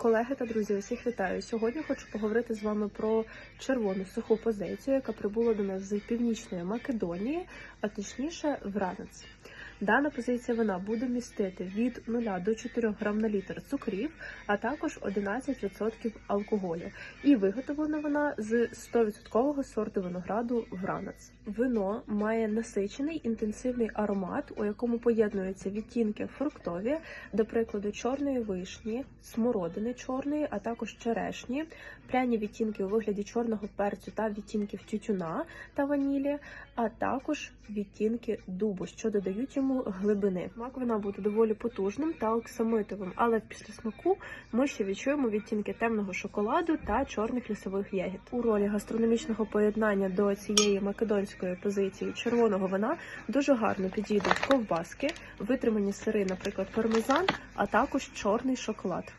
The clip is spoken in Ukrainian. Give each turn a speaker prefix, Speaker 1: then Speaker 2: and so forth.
Speaker 1: Колеги та друзі, усіх вітаю. Сьогодні хочу поговорити з вами про червону суху позицію, яка прибула до нас з північної Македонії, а точніше Вранець. Дана позиція вина буде містити від 0 до 4 грам на літр цукрів, а також 11% алкоголю. І виготовлена вона з 100% сорту винограду Вранець. Вино має насичений інтенсивний аромат, у якому поєднуються відтінки фруктові, до прикладу, чорної вишні, смородини чорної, а також черешні, пряні відтінки у вигляді чорного перцю та відтінків тютюна та ванілі, а також відтінки дубу, що додають йому глибини. Смак вина буде доволі потужним та оксамитовим, але після смаку ми ще відчуємо відтінки темного шоколаду та чорних лісових ягід. У ролі гастрономічного поєднання до цієї македонської позиції червоного вина дуже гарно підійдуть ковбаски, витримані сири, наприклад, пармезан, а також чорний шоколад.